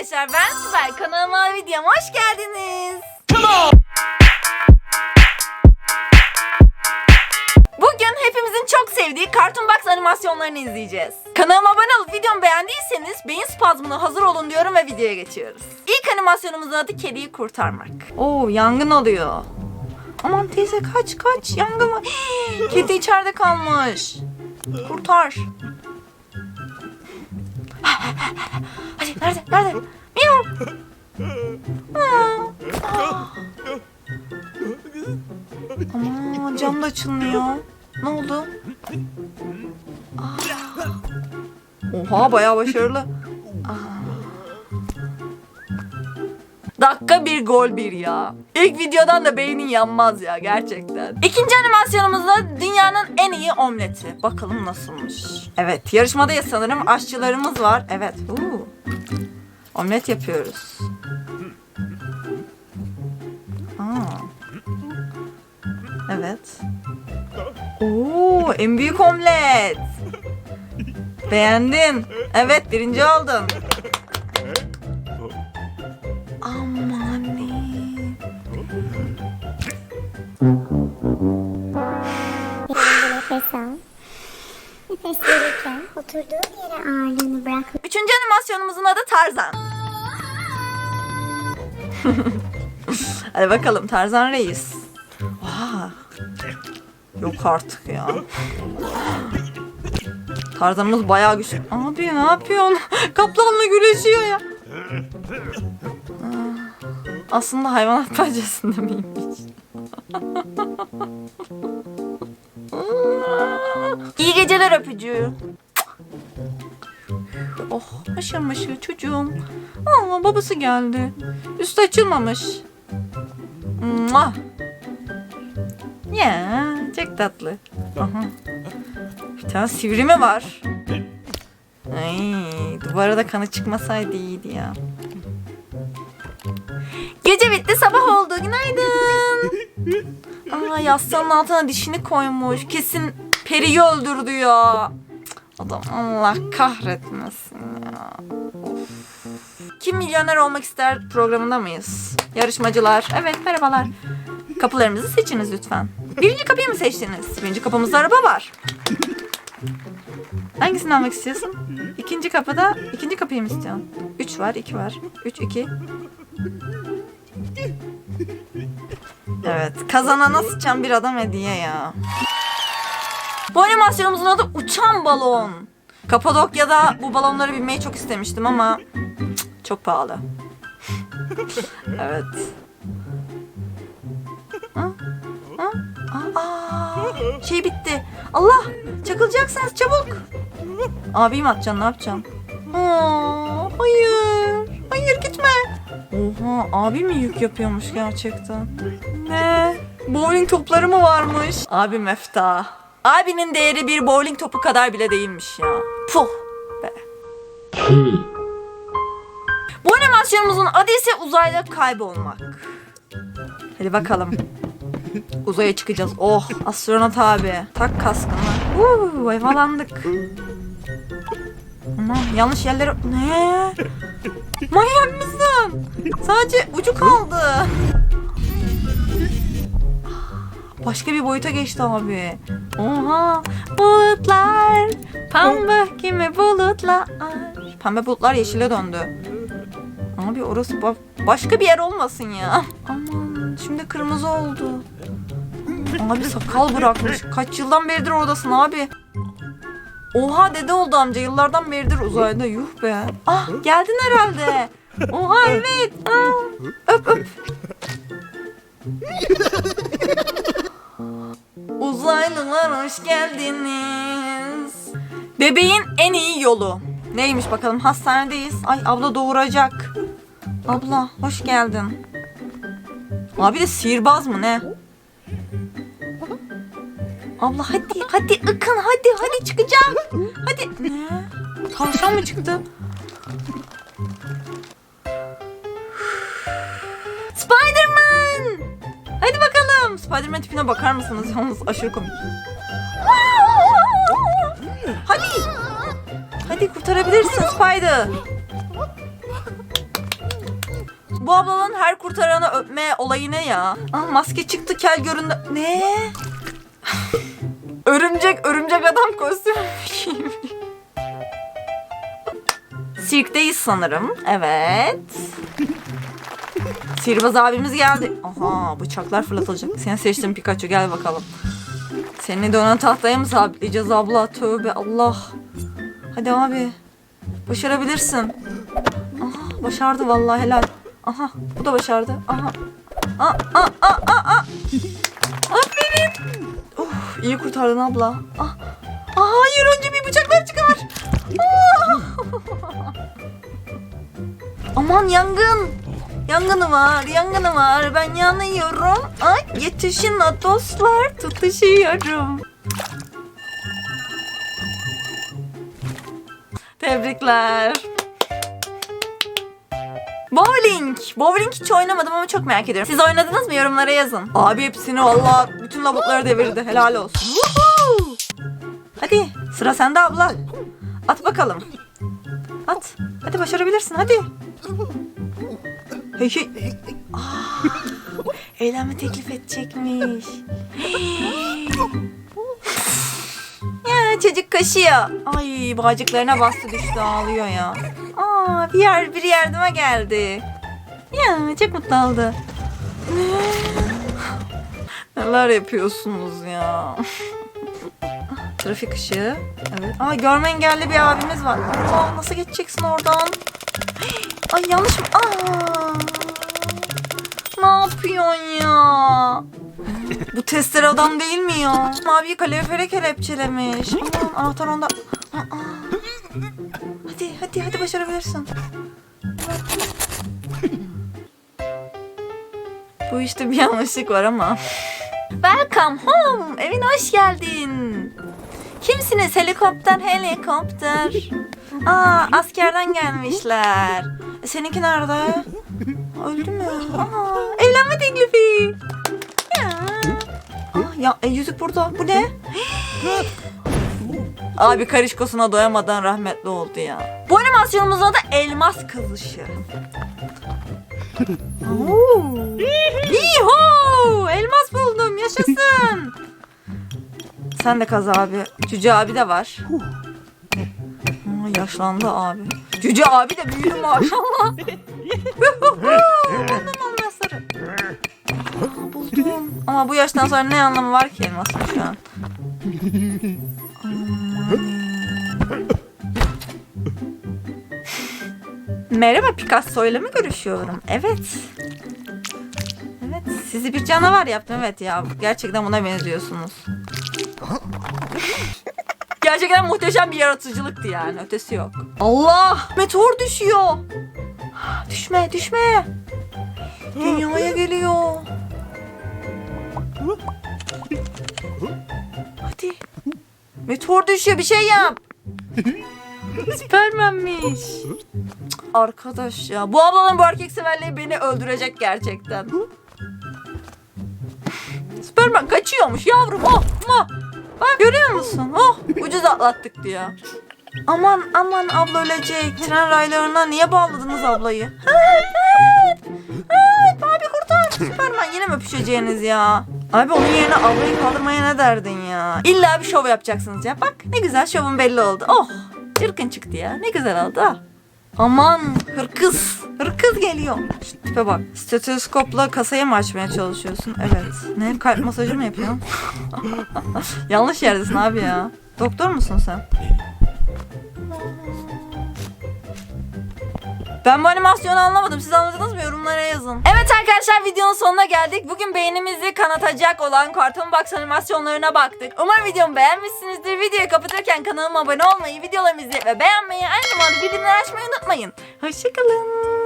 arkadaşlar ben Sibel. Kanalıma videoma hoş geldiniz. Bugün hepimizin çok sevdiği Cartoon Box animasyonlarını izleyeceğiz. Kanalıma abone olup videomu beğendiyseniz beyin spazmına hazır olun diyorum ve videoya geçiyoruz. İlk animasyonumuzun adı Kediyi Kurtarmak. Oo yangın oluyor. Aman teyze kaç kaç yangın var. Kedi içeride kalmış. Kurtar. Hadi nerede nerede? Miyav. Aman cam da açılmıyor. Ne oldu? Aa. Oha bayağı başarılı. Dakika bir gol bir ya. İlk videodan da beynin yanmaz ya gerçekten. İkinci animasyonumuzda dünyanın en iyi omleti. Bakalım nasılmış. Evet yarışmadayız sanırım. Aşçılarımız var. Evet. Uu. Omlet yapıyoruz. Aa. Evet. Oo, en büyük omlet. Beğendin. Evet birinci oldun. Aman ne. Derin bir nefes al. Nefes verirken oturduğun yere ağırlığını bırak Üçüncü animasyonumuzun adı Tarzan. Hadi bakalım Tarzan Reis. Vaa. Yok artık ya. Tarzanımız bayağı güçlü. Abi ne yapıyorsun? Kaplanla güreşiyor ya. Aslında hayvanat bahçesinde miymiş? İyi geceler öpücüğü. Oh haşır mışır çocuğum. Aa babası geldi. Üstü açılmamış. Mua. Ya çok tatlı. Aha. Bir tane sivri mi var? Ay duvara da kanı çıkmasaydı iyiydi ya. Bitti sabah oldu günaydın. Aa yastığın altına dişini koymuş. Kesin periyi öldürdü ya. Adam Allah kahretmesin ya. Kim milyoner olmak ister programında mıyız? Yarışmacılar. Evet merhabalar. Kapılarımızı seçiniz lütfen. Birinci kapıyı mı seçtiniz? Birinci kapımızda araba var. Hangisini almak istiyorsun? İkinci kapıda ikinci kapıyı mı istiyorsun? Üç var, iki var. Üç, iki. Evet. Kazanana sıçan bir adam hediye ya. Bu animasyonumuzun adı Uçan Balon. Kapadokya'da bu balonları binmeyi çok istemiştim ama cık, çok pahalı. evet. Ha? Ha? Aa, şey bitti. Allah! Çakılacaksınız çabuk. Abim atacaksın ne yapacaksın? Aa, hayır. Hayır gitme. Oha abi mi yük yapıyormuş gerçekten? Ne? Bowling topları mı varmış? Abi mefta. Abinin değeri bir bowling topu kadar bile değilmiş ya. Puh be. Bu animasyonumuzun adı ise uzayda kaybolmak. Hadi bakalım. Uzaya çıkacağız. Oh astronot abi. Tak kaskını. Uuu havalandık. Aman yanlış yerlere... Ne? Manyak mısın? Sadece ucu kaldı. Başka bir boyuta geçti abi. Oha. Bulutlar. Pembe kimi bulutlar. Pembe bulutlar yeşile döndü. Abi orası ba- başka bir yer olmasın ya. Aman şimdi kırmızı oldu. Abi sakal bırakmış. Kaç yıldan beridir oradasın abi. Oha dede oldu amca yıllardan beridir uzayda yuh be. Ah geldin herhalde. Oha evet. Aa, öp öp. Hoş geldiniz. Bebeğin en iyi yolu. Neymiş bakalım hastanedeyiz. Ay abla doğuracak. Abla hoş geldin. Abi de sihirbaz mı ne? Abla hadi hadi ıkın hadi hadi çıkacağım. Hadi. Ne? Tavşan mı çıktı? Spiderman! Hadi bakalım. Spiderman tipine bakar mısınız? Yalnız aşırı komik. Kurtarabilirsin Spider. Bu ablanın her kurtaranı öpme olayı ne ya? Aa, maske çıktı kel göründü. Ne? örümcek, örümcek adam kostümü giymiş. Sirkteyiz sanırım. Evet. Sihirbaz abimiz geldi. Aha bıçaklar fırlatılacak. Sen seçtin Pikachu gel bakalım. Seni dönen tahtaya mı sabitleyeceğiz abla? Tövbe Allah. Hadi abi. Başarabilirsin. Aha başardı vallahi helal. Aha bu da başardı. Aha. Aa, aa, aa, aa. Aferin. Of iyi kurtardın abla. Ah. Aa, hayır önce bir bıçaklar çıkar. Aa. Aman yangın. Yangını var, yangını var. Ben yanıyorum. Ay yetişin dostlar. Tutuşuyorum. Tebrikler. Bowling. Bowling hiç oynamadım ama çok merak ediyorum. Siz oynadınız mı? Yorumlara yazın. Abi hepsini valla bütün lavukları devirdi. Helal olsun. Hadi sıra sende abla. At bakalım. At. Hadi başarabilirsin hadi. Hey hey. Aa, eğlenme teklif edecekmiş. ya çocuk kaşıyor. Ay bağcıklarına bastı düştü ağlıyor ya. Aa bir yer bir yardıma geldi. Ya çok mutlu oldu. Neler yapıyorsunuz ya? Trafik ışığı. Evet. Aa görme engelli bir abimiz var. Aa nasıl geçeceksin oradan? Ay yanlış mı? Aa. Ne yapıyorsun ya? Bu testere adam değil mi ya? Maviyi kalorifere kelepçelemiş. Aman anahtar onda. Hadi hadi hadi başarabilirsin. Bu işte bir yanlışlık var ama. Welcome home. Evine hoş geldin. Kimsiniz? Helikopter, helikopter. Aa, askerden gelmişler. Seninki nerede? Öldü mü? Aa, evlenme teklifi. Ya. Ya e, yüzük burada. Bu ne? Abi karışkosuna doyamadan rahmetli oldu ya. Bu animasyonumuzda da elmas kılışı. Yuhu! Elmas buldum. Yaşasın. Sen de kaz abi. Cüce abi de var. Aa, yaşlandı abi. Cüce abi de büyüdü maşallah. Ama bu yaştan sonra ne anlamı var ki elmasın şu an? Merhaba Picasso ile mi görüşüyorum? Evet. Evet sizi bir canavar yaptım evet ya. Gerçekten buna benziyorsunuz. Gerçekten muhteşem bir yaratıcılıktı yani ötesi yok. Allah! Meteor düşüyor. Düşme düşme. Dünyaya geliyor. Hadi. Meteor düşüyor bir şey yap. Süpermenmiş. Arkadaş ya. Bu ablanın bu erkek severliği beni öldürecek gerçekten. Süpermen kaçıyormuş yavrum. Oh, oh. Bak görüyor musun? Oh ucuz atlattık diyor. Aman aman abla ölecek. Tren raylarına niye bağladınız ablayı? Ay, abi kurtar. Süpermen yine mi öpüşeceğiniz ya? Abi onun yerine ablayı kaldırmaya ne derdin ya? İlla bir şov yapacaksınız ya. Bak ne güzel şovun belli oldu. Oh çırkın çıktı ya. Ne güzel oldu ha. Aman hırkız. Hırkız geliyor. Şu tipe bak. Stetoskopla kasayı mı açmaya çalışıyorsun? Evet. Ne kalp masajı mı yapıyorsun? Yanlış yerdesin abi ya. Doktor musun sen? Ben bu animasyonu anlamadım. Siz anladınız mı? Yorumlara yazın. Evet arkadaşlar videonun sonuna geldik. Bugün beynimizi kanatacak olan Cartoon Box animasyonlarına baktık. Umarım videomu beğenmişsinizdir. Videoyu kapatırken kanalıma abone olmayı, videolarımı izlemeyi ve beğenmeyi, aynı zamanda bildirimleri açmayı unutmayın. Hoşçakalın.